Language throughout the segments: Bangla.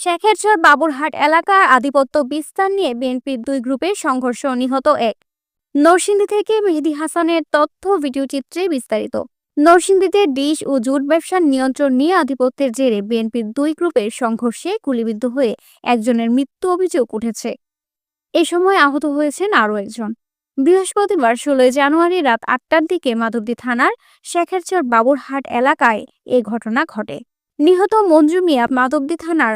শেখেরচর বাবুরহাট এলাকার আধিপত্য বিস্তার নিয়ে বিএনপির দুই গ্রুপের সংঘর্ষ নিহত এক। নরসিংদী থেকে মেহেদি হাসানের তথ্য ভিডিও চিত্রে বিস্তারিত। নরসিংদীতে ডিশ ও জুট ব্যবসার নিয়ন্ত্রণ নিয়ে আধিপত্যের জেরে বিএনপির দুই গ্রুপের সংঘর্ষে গুলিবিদ্ধ হয়ে একজনের মৃত্যু অভিযোগ উঠেছে। এ সময় আহত হয়েছেন আরও একজন। বৃহস্পতিবার ষোলোই জানুয়ারি রাত আটটার দিকে মাধবদী থানার শেখেরচর বাবুরহাট এলাকায় এ ঘটনা ঘটে। নিহত মঞ্জু মিয়া মাধবদী থানার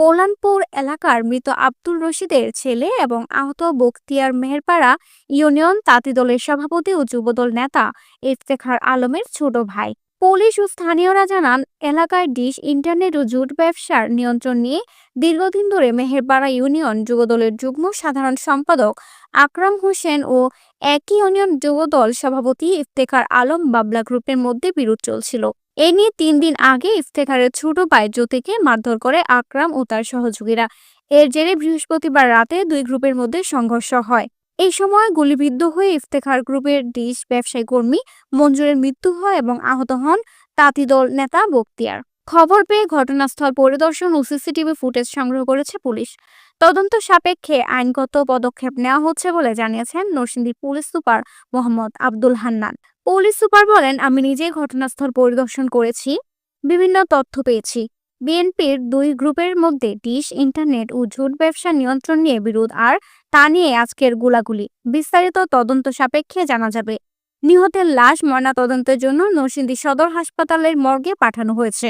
পোলানপুর এলাকার মৃত আব্দুল রশিদের ছেলে এবং আহত বখতিয়ার মেহেরপাড়া ইউনিয়ন তাঁতি দলের সভাপতি ও যুবদল নেতা ইফতেখার আলমের ছোট ভাই। পুলিশ ও স্থানীয়রা জানান, এলাকায় ডিশ, ইন্টারনেট ও জুট ব্যবসার নিয়ন্ত্রণ নিয়ে দীর্ঘদিন ধরে মেহেরপাড়া ইউনিয়ন যুবদলের যুগ্ম সাধারণ সম্পাদক আকরাম হোসেন ও একই ইউনিয়ন যুবদল সভাপতি ইফতেখার আলম বাবলা গ্রুপের মধ্যে বিরোধ চলছিল। এ নিয়ে তিন দিন আগে ইফতেখারের ছোট ভাই জ্যোতিকে মারধর করে আকরাম ও তার সহযোগীরা। এর জেরে বৃহস্পতিবার রাতে দুই গ্রুপের মধ্যে সংঘর্ষ হয়। এই সময় গুলিবিদ্ধ হয়ে ইফতেখার গ্রুপের ডিশ ব্যবসায়ী কর্মী মঞ্জুরের মৃত্যু হয় এবং আহত হন তাঁতিদল নেতা বক্তিয়ার খবর পেয়ে ঘটনাস্থল পরিদর্শন ও সিসিটিভি ফুটেজ সংগ্রহ করেছে পুলিশ। তদন্ত সাপেক্ষে আইনগত পদক্ষেপ নেওয়া হচ্ছে বলে জানিয়েছেন Narsingdi police super Mohammad Abdul Hannan. Police super বলেন, আমি নিজেই ঘটনাস্থল পরিদর্শন করেছি, বিভিন্ন তথ্য পেয়েছি। বিএনপির দুই গ্রুপের মধ্যে ডিশ, ইন্টারনেট ও ঝুট ব্যবসা নিয়ন্ত্রণ নিয়ে বিরোধ আর তা নিয়ে আজকের গোলাগুলি। বিস্তারিত তদন্ত সাপেক্ষে জানা যাবে। নিহতের লাশ ময়নাতদন্তের জন্য নরসিংদী সদর হাসপাতালের মর্গে পাঠানো হয়েছে।